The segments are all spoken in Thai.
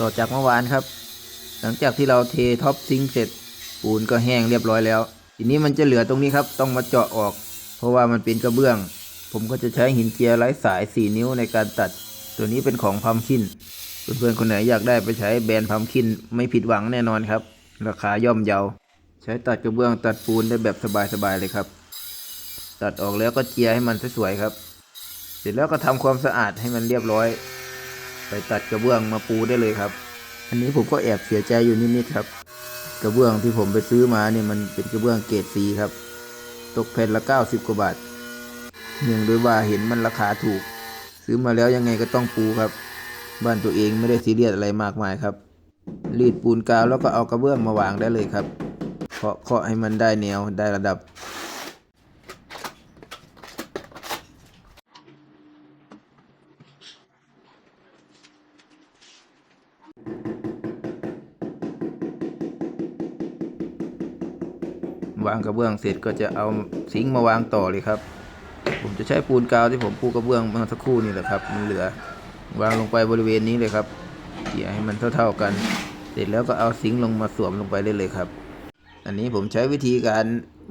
ต่อจากเมื่อวานครับ หลังจากที่เราเทท็อปซิงค์เสร็จ ปูนก็แห้งเรียบร้อยแล้ว ทีนี้มันจะเหลือตรงนี้ครับ ต้องมาเจาะออก เพราะว่ามันเป็นกระเบื้อง ผมก็จะใช้หินเจียไร้สาย 4 นิ้วในการตัด ตัวนี้เป็นของพัมคินเพื่อนๆคนไหนอยากได้ไปใช้แบรนด์พัมคินไม่ผิดหวังแน่นอนครับ ราคาย่อมเยา ใช้ตัดกระเบื้องตัดปูนได้แบบสบายๆเลยครับ ตัดออกแล้วก็เจียให้มันสวยๆครับ เสร็จแล้วก็ทำความสะอาดให้มันเรียบร้อย ไปตัดกระเบื้องมาปูได้เลยครับ อันนี้ผมก็แอบเสียใจอยู่นิดๆครับ กระเบื้องที่ผมไปซื้อมาเนี่ยมันเป็นกระเบื้องเกรดซีครับ ตกแผ่นละ 90 กว่าบาทเนื่องด้วยว่าเห็นมันราคาถูก ซื้อมาแล้วยังไงก็ต้องปูครับ บ้านตัวเองไม่ได้ซีเรียสอะไรมากมายครับ รีดปูนกาวแล้วก็เอากระเบื้องมาวางได้เลยครับเคาะเคาะให้มันได้แนวได้ระดับ วางกระเบื้องเสร็จก็จะเอาซิงมาวางต่อเลยครับ ผมจะใช้ปูนกาวที่ผมปูกระเบื้องเมื่อสักครู่นี่แหละครับ มันเหลือ วางลงไปบริเวณนี้เลยครับเกี่ยให้มันเท่า ๆกัน เสร็จแล้วก็เอาซิงลงมาสวมลงไปได้เลยครับ อันนี้ผมใช้วิธีการ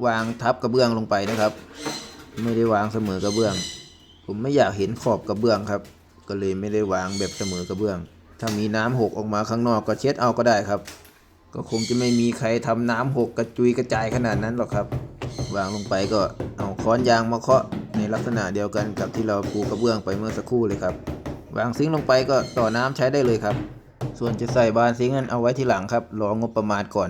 วางทับกระเบื้องลงไปนะครับ ไม่ได้วางเสมอกระเบื้อง ผมไม่อยากเห็นขอบกระเบื้องครับ ก็เลยไม่ได้วางแบบเสมอกระเบื้อง ถ้ามีน้ำหกออกมาข้างนอกก็เช็ดเอาก็ได้ครับ ก็คงจะไม่มีใครทำน้ำหกกระจุยกระจายขนาดนั้นหรอกครับวางลงไปก็เอาค้อนยางมาเคาะในลักษณะเดียวกันกับที่เราปูกระเบื้องไปเมื่อสักครู่เลยครับ วางซิงลงไปก็ต่อน้ำใช้ได้เลยครับ ส่วนจะใส่บานซิงนั้นเอาไว้ทีหลังครับรองบประมาณก่อน